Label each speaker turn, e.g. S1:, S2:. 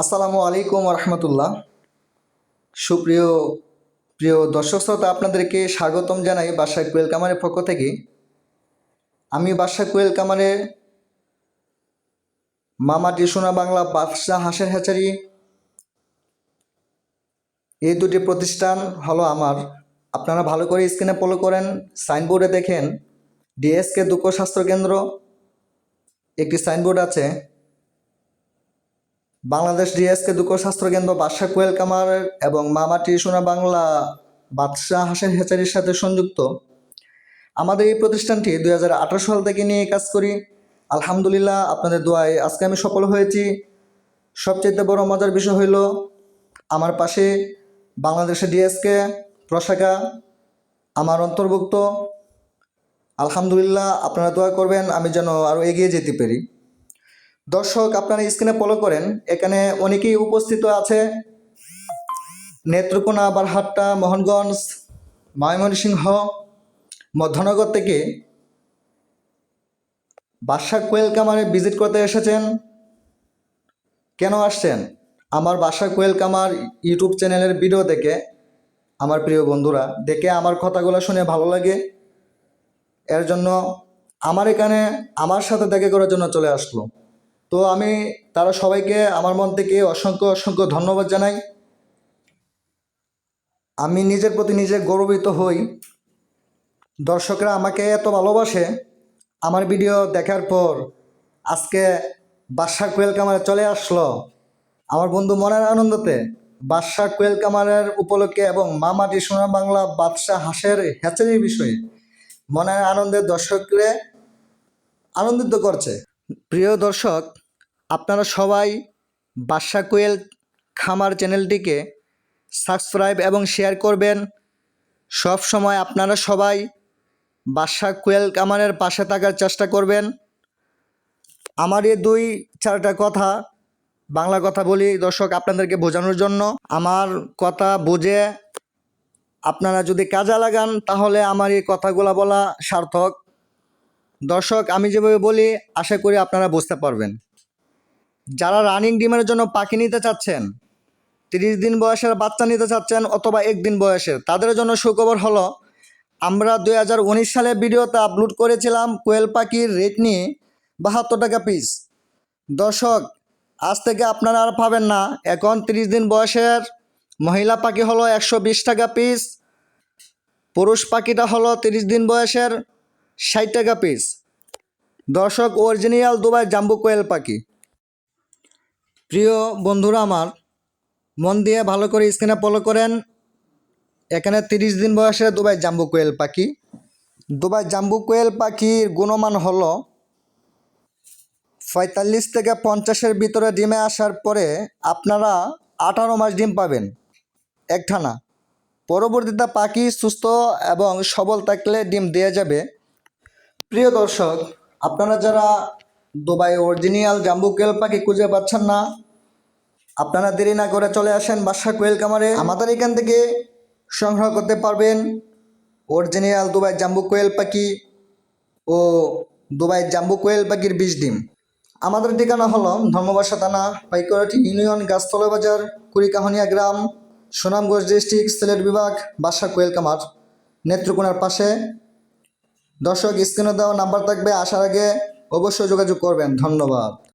S1: আসসালামু আলাইকুম রহমতুল্লাহ সুপ্রিয়, প্রিয় দর্শক শ্রোতা, আপনাদেরকে স্বাগতম জানাই বাদশাহ কুয়েল কামারের পক্ষ থেকে। আমি বাদশাহ কুয়েল কামারের মামাটি সোনা বাংলা বাদশাহ হাঁসের হ্যাচারি। এই দুটি প্রতিষ্ঠান হলো আমার। আপনারা ভালো করে স্ক্রিনে ফলো করেন, সাইনবোর্ডে দেখেন। ডিএসকে দুঃখ স্বাস্থ্য কেন্দ্র, একটি সাইনবোর্ড আছে। বাংলাদেশ ডিএসকে দুঃখ স্বাস্থ্য কেন্দ্র বাদশাহ কোয়েল কামার এবং মামাটি সোনা বাংলা বাদশাহ হাসেন হেচারির সাথে সংযুক্ত। আমাদের এই প্রতিষ্ঠানটি দুই হাজার আঠেরো সাল থেকে নিয়ে কাজ করি। আলহামদুলিল্লাহ আপনাদের দোয়ায় আজকে আমি সফল হয়েছি। সবচেয়ে বড় মজার বিষয় হইল, আমার পাশে বাংলাদেশের ডিএসকে প্রশাখা আমার অন্তর্ভুক্ত। আলহামদুলিল্লাহ আপনারা দোয়া করবেন, আমি যেন আরও এগিয়ে যেতে পারি। দর্শক, আপনারা স্ক্রিনে ফলো করেন। এখানে অনেকেই উপস্থিত আছে। নেত্রকোনা, বারহাট্টা, মোহনগঞ্জ, ময়মনসিংহ, মধ্যনগর থেকে বাদশাহ কোয়েল কামারে ভিজিট করতে এসেছেন। কেন আসছেন? আমার বাদশাহ কোয়েল কামার ইউটিউব চ্যানেলের ভিডিও দেখে আমার প্রিয় বন্ধুরা, দেখে আমার কথাগুলো শুনে ভালো লাগে। এর জন্য আমার এখানে, আমার সাথে দেখা করার জন্য চলে আসলো। তো আমি তারা সবাইকে আমার মন থেকে অসংখ্য অসংখ্য ধন্যবাদ জানাই। আমি নিজের প্রতি নিজে গর্বিত হই। দর্শকরা আমাকে এত ভালোবাসে। আমার ভিডিও দেখার পর আজকে বাদশাহ কোয়েল কামারে চলে আসলো। আমার বন্ধু মনের আনন্দতে বাদশাহ কোয়েল কামারের উপলক্ষে এবং মামাটি সোনা বাংলা বাদশাহ হাঁসের হ্যাচারির বিষয়ে মনের আনন্দে দর্শকরে আনন্দিত করছে। প্রিয় দর্শক আপনারা সবাই বাদশা কোয়েল খামার চ্যানেলটিকে সাবস্ক্রাইব এবং শেয়ার করবেন। সব সময় আপনারা সবাই বাদশা কোয়েল কামারের পাশে থাকার চেষ্টা করবেন। আমার এই দুই চারটা কথা, বাংলা কথা বলি দর্শক আপনাদেরকে বোঝানোর জন্য। আমার কথা বুঝে আপনারা যদি কাজে লাগান, তাহলে আমার এই কথাগুলো বলা সার্থক। দর্শক, আমি যেভাবে বলি, আশা করি আপনারা বুঝতে পারবেন। যারা রানিং ডিমের জন্য পাখি নিতে চাচ্ছেন, তিরিশ দিন বয়সের বাচ্চা নিতে চাচ্ছেন অথবা একদিন বয়সের, তাদের জন্য সুখবর হলো, আমরা দুই হাজার উনিশ সালে ভিডিওতে আপলোড করেছিলাম কোয়েল পাখির রেট নিয়ে বাহাত্তর টাকা পিস দর্শক, আজ থেকে আপনারা আর পাবেন না, এখন তিরিশ দিন বয়সের মহিলা পাখি হলো একশো বিশ টাকা পিস পুরুষ পাখিটা হলো তিরিশ দিন বয়সের ষাট টাকা পিস দর্শক অরিজিনাল দুবাই জাম্বু কোয়েল পাখি। প্রিয় বন্ধুরা আমার, মন দিয়ে ভালো করে স্ক্রিনে ফলো করেন। এখানে তিরিশ দিন বয়সে দুবাই জাম্বু কোয়েল পাখি। দুবাই জাম্বু কোয়েল পাখির গুণমান হলো পঁয়তাল্লিশ থেকে পঞ্চাশের ভিতরে ডিমে আসার পরে আপনারা আঠারো মাস ডিম পাবেন। একটানা পরবর্তীতে পাখি সুস্থ এবং সবল থাকলে ডিম দেওয়া যাবে। প্রিয় দর্শক, আপনারা যারা দুবাই অরিজিনাল জাম্বু কোয়েল পাখি খুঁজে পাচ্ছেন না। আপনারা দেরি না করে চলে আসেন বাদশা কোয়েল কামারে। আমাদের এখান থেকে সংগ্রহ করতে পারবেন অরিজিনাল দুবাই জাম্বু কোয়েল পাখি ও দুবাই জাম্বু কোয়েল পাখির বিষ ডিম। আমাদের ঠিকানা হলো ধর্মবাসা থানা পাইকরাটি ইউনিয়ন গাছতলা বাজার, কুড়িকাহনিয়া গ্রাম, সুনামগঞ্জ ডিস্ট্রিক্ট, সিলেট বিভাগ বাসা কোয়েল কামার নেত্রকোনার পাশে। দর্শক স্ক্রিনে দেওয়া নাম্বার থাকবে। আসার আগে অবশ্যই যোগাযোগ করবেন ধন্যবাদ।